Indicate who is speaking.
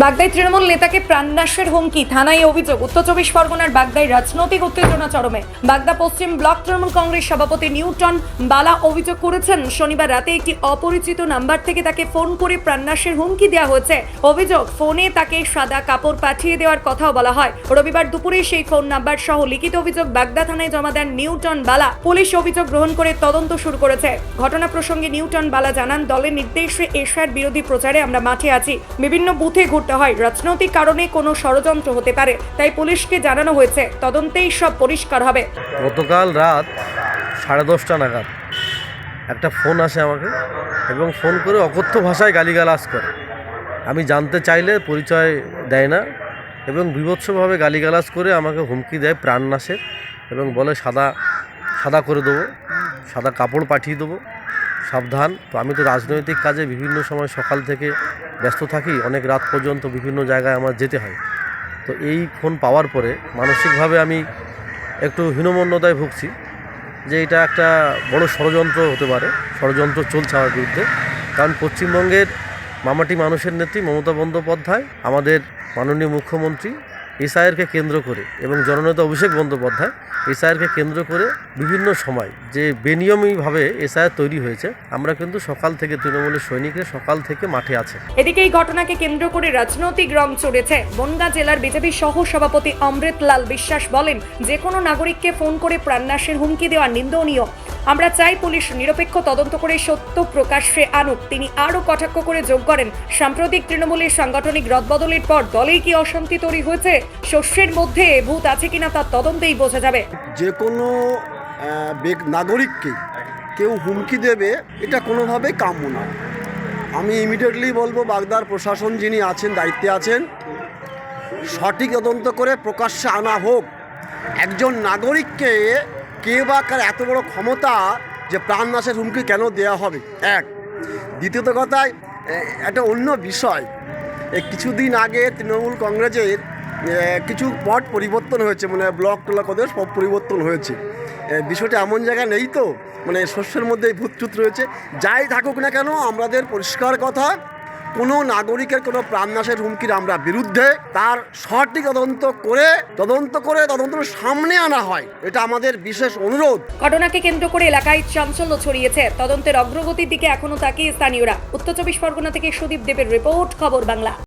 Speaker 1: বাগদায় তৃণমূল নেতাকে প্রাণনাশের হুমকি, থানায় অভিযোগ, উত্তর চব্বিশ পরগনার বাগদায় রাজনৈতিক উত্তেজনা চরমে। বাগদা পশ্চিম ব্লক তৃণমূল কংগ্রেস সভাপতি নিউটন বালা অভিযোগ করেছেন, শনিবার রাতে একটি অপরিচিত নাম্বার থেকে তাকে ফোন করে প্রাণনাশের হুমকি দেওয়া হয়েছে। অভিযোগ, ফোনে তাকে সাদা কাপড় পাঠিয়ে দেওয়ার কথাও বলা হয়। রবিবার দুপুরে সেই ফোন নাম্বার সহ লিখিত অভিযোগ বাগদা থানায় জমা দেন নিউটন বালা। পুলিশ অভিযোগ গ্রহণ করে তদন্ত শুরু করেছে। ঘটনা প্রসঙ্গে নিউটন বালা জানান, দলের নির্দেশে এশার বিরোধী প্রচারে আমরা মাঠে আছি। বিভিন্ন বুথে ঘুরতে হয়। রাজনৈতিক কারণে কোনো ষড়যন্ত্র হতে পারে, তাই পুলিশকে জানানো হয়েছে, তদন্তেই সব পরিষ্কার হবে।
Speaker 2: গতকাল রাত সাড়ে দশটা নাগাদ একটা ফোন আসে আমাকে এবং ফোন করে অকথ্য ভাষায় গালিগালাজ করে। আমি জানতে চাইলে পরিচয় দেয় না এবং বিভৎসভাবে গালিগালাজ করে আমাকে হুমকি দেয় প্রাণনাশের এবং বলে সাদা সাদা করে দেবো, সাদা কাপড় পাঠিয়ে দেবো। সাবধান। তো আমি তো রাজনৈতিক কাজে বিভিন্ন সময় সকাল থেকে ব্যস্ত থাকি, অনেক রাত পর্যন্ত বিভিন্ন জায়গায় আমার যেতে হয়। তো এই ফোন পাওয়ার পরে মানসিকভাবে আমি একটু হীনমন্যতায় ভুগছি যে এটা একটা বড় ষড়যন্ত্র হতে পারে, ষড়যন্ত্র চলছে আমার বিরুদ্ধে। কারণ পশ্চিমবঙ্গের মামাটি মানুষের নেত্রী মমতা বন্দ্যোপাধ্যায়, আমাদের মাননীয় মুখ্যমন্ত্রী এসআইআরকে কেন্দ্র করে এবং জননেতা অভিষেক বন্দ্যোপাধ্যায় এসআইআরকে কেন্দ্র করে বিভিন্ন সময় যে বেনিয়মীভাবে এসআইআর তৈরি হয়েছে, আমরা কিন্তু সকাল থেকে তৃণমূলের সৈনিকরা সকাল থেকে মাঠে আছে।
Speaker 1: এদিকে এই ঘটনাকে কেন্দ্র করে রাজনৈতিক রং চড়েছে। বনগাঁ জেলার বিজেপি সহ সভাপতি অমৃত লাল বিশ্বাস বলেন যে কোনো নাগরিককে ফোন করে প্রাণনাশের হুমকি দেওয়া নিন্দনীয়। আমরা চাই পুলিশ নিরপেক্ষ তদন্ত করে সত্য প্রকাশ্যে আনুক। তিনি আরও কটাক্ষ করে যোগ করেন। সাম্প্রতিক তৃণমূলের সাংগঠনিক রদবদলের পর দলেই কি অশান্তি তৈরি হয়েছে? শস্যের মধ্যে ভূত আছে কিনা তার তদন্তেই বোঝা যাবে।
Speaker 3: যে কোনো নাগরিককে কেউ হুমকি দেবে, এটা কোনোভাবে কাম্য না আমি ইমিডিয়েটলি বলব, বাগদার প্রশাসন যিনি আছেন, দায়িত্বে আছেন, সঠিক তদন্ত করে প্রকাশ্যে আনা হোক। একজন নাগরিককে কে বা কার এত বড় ক্ষমতা যে প্রাণ প্রাণনাশের হুমকি কেন দেওয়া হবে? এক। দ্বিতীয়ত কথায় একটা অন্য বিষয়। কিছুদিন আগে তৃণমূল কংগ্রেসের কিছু পট পরিবর্তন হয়েছে মানে ব্লক টোলক ওদের সব পরিবর্তন হয়েছে। বিষয়টা এমন জায়গা নেই তো মানে শস্যের মধ্যে ভূতচুত রয়েছে। যাই থাকুক না কেন, আমাদের পরিষ্কার কথা কোনো নাগরিকের কোনো প্রাণনাশের হুমকির আমরা বিরুদ্ধে তার সঠিক তদন্ত করে তদন্ত করে তদন্ত সামনে আনা হয়। এটা আমাদের বিশেষ অনুরোধ।
Speaker 1: ঘটনাকে কেন্দ্র করে এলাকায় চাঞ্চল্য ছড়িয়েছে। তদন্তের অগ্রগতির দিকে এখনও তাকিয়ে স্থানীয়রা। উত্তর চব্বিশ পরগনা থেকে সুদীপ দেবের রিপোর্ট, খবর বাংলা।